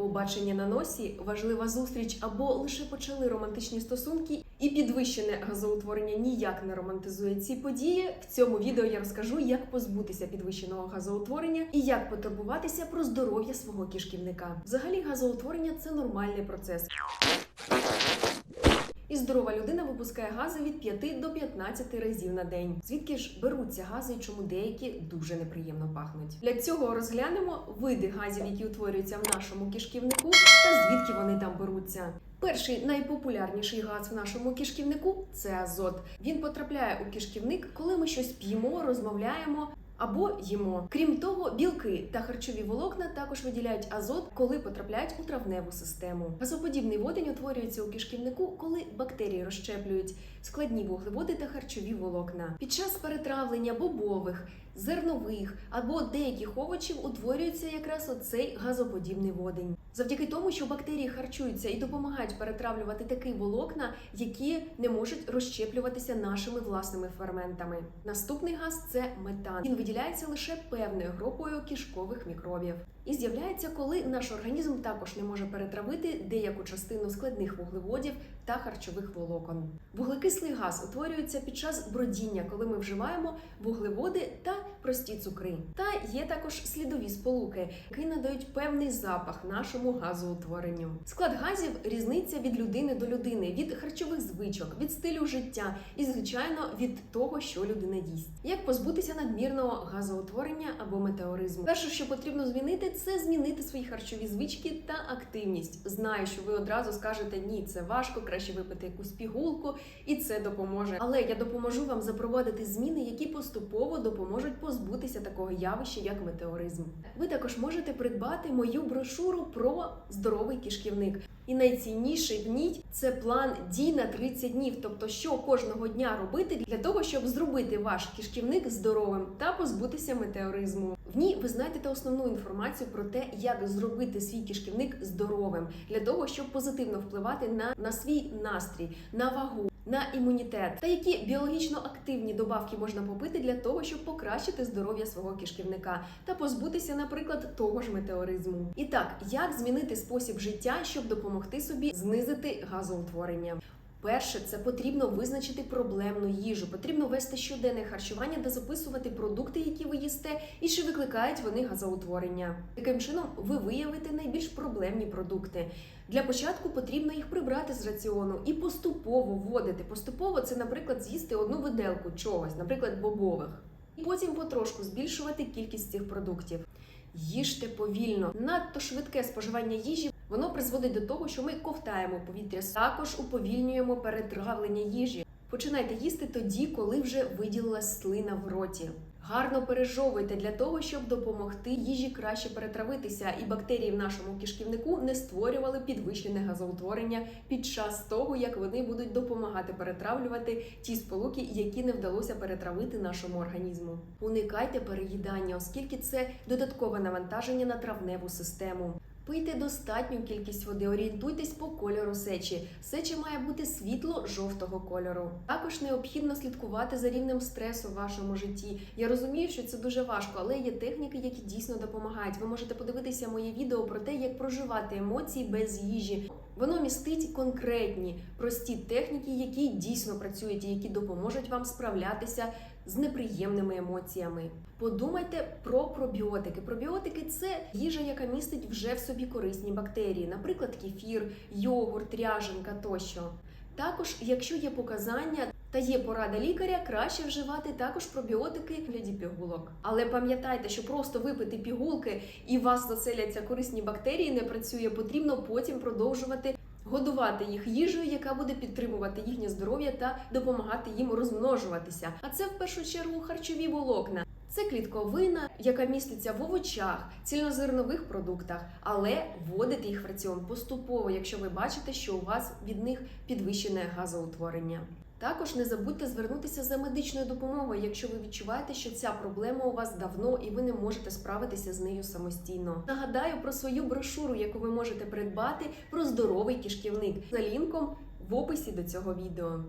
Побачення на носі, важлива зустріч або лише почали романтичні стосунки, і підвищене газоутворення ніяк не романтизує ці події. В цьому відео я розкажу, як позбутися підвищеного газоутворення і як потурбуватися про здоров'я свого кишківника. Взагалі, газоутворення це нормальний процес. Здорова людина випускає гази від 5 до 15 разів на день. Звідки ж беруться гази і чому деякі дуже неприємно пахнуть? Для цього розглянемо види газів, які утворюються в нашому кишківнику, та звідки вони там беруться. Перший найпопулярніший газ в нашому кишківнику це азот. Він потрапляє у кишківник, коли ми щось п'ємо, розмовляємо. Або їмо. Крім того, білки та харчові волокна також виділяють азот, коли потрапляють у травневу систему. Газоподібний водень утворюється у кишківнику, коли бактерії розщеплюють складні вуглеводи та харчові волокна. Під час перетравлення бобових, зернових або деяких овочів утворюється якраз оцей газоподібний водень. Завдяки тому, що бактерії харчуються і допомагають перетравлювати такі волокна, які не можуть розщеплюватися нашими власними ферментами. Наступний газ це метан. Він виділяється лише певною групою кишкових мікробів. І з'являється, коли наш організм також не може перетравити деяку частину складних вуглеводів та харчових волокон. Вуглекислий газ утворюється під час бродіння, коли ми вживаємо вуглеводи та прості цукри. Та є також слідові сполуки, які надають певний запах нашому газоутворенню. Склад газів різниця від людини до людини, від харчових звичок, від стилю життя і, звичайно, від того, що людина їсть. Як позбутися надмірного газоутворення або метеоризму? Перше, що потрібно змінити, це змінити свої харчові звички та активність. Знаю, що ви одразу скажете ні, це важко, краще випити якусь пігулку, і це допоможе. Але я допоможу вам запровадити зміни, які поступово допоможуть позбутися такого явища, як метеоризм. Ви також можете придбати мою брошуру про здоровий кишківник. І найцінніший в ній це план дій на 30 днів, тобто що кожного дня робити для того, щоб зробити ваш кишківник здоровим та позбутися метеоризму. В ній ви знайдете основну інформацію про те, як зробити свій кишківник здоровим для того, щоб позитивно впливати на, на свій настрій, на вагу. На імунітет та які біологічно активні добавки можна попити для того, щоб покращити здоров'я свого кишківника та позбутися, наприклад, того ж метеоризму. І так, як змінити спосіб життя, щоб допомогти собі знизити газоутворення? Перше, це потрібно визначити проблемну їжу. Потрібно вести щоденне харчування та записувати продукти, які ви їсте, і чи викликають вони газоутворення. Таким чином, ви виявите найбільш проблемні продукти. Для початку потрібно їх прибрати з раціону і поступово вводити. Поступово це, наприклад, з'їсти одну виделку чогось, наприклад, бобових. І потім потрошку збільшувати кількість цих продуктів. Їжте повільно. Надто швидке споживання їжі воно призводить до того, що ми ковтаємо повітря. Також уповільнюємо перетравлення їжі. Починайте їсти тоді, коли вже виділилась слина в роті. Гарно пережовуйте для того, щоб допомогти їжі краще перетравитися, і бактерії в нашому кишківнику не створювали підвищене газоутворення під час того, як вони будуть допомагати перетравлювати ті сполуки, які не вдалося перетравити нашому організму. Уникайте переїдання, оскільки це додаткове навантаження на травневу систему. Пийте достатню кількість води, орієнтуйтесь по кольору сечі. Сеча має бути світло-жовтого кольору. Також необхідно слідкувати за рівнем стресу в вашому житті. Я розумію, що це дуже важко, але є техніки, які дійсно допомагають. Ви можете подивитися моє відео про те, як проживати емоції без їжі. Воно містить конкретні прості техніки, які дійсно працюють і які допоможуть вам справлятися з неприємними емоціями. Подумайте про пробіотики. Пробіотики це їжа, яка містить вже в собі корисні бактерії, наприклад, кефір, йогурт, ряженка тощо. Також, якщо є показання та є порада лікаря, краще вживати також пробіотики в гляді пігулок. Але пам'ятайте, що просто випити пігулки і вас заселяться корисні бактерії не працює. Потрібно потім продовжувати годувати їх їжею, яка буде підтримувати їхнє здоров'я та допомагати їм розмножуватися. А це в першу чергу харчові волокна. Це клітковина, яка міститься в овочах, цільнозернових продуктах, але вводити їх в раціон поступово, якщо ви бачите, що у вас від них підвищене газоутворення. Також не забудьте звернутися за медичною допомогою, якщо ви відчуваєте, що ця проблема у вас давно і ви не можете справитися з нею самостійно. Нагадаю про свою брошуру, яку ви можете придбати про здоровий кишківник за лінком в описі до цього відео.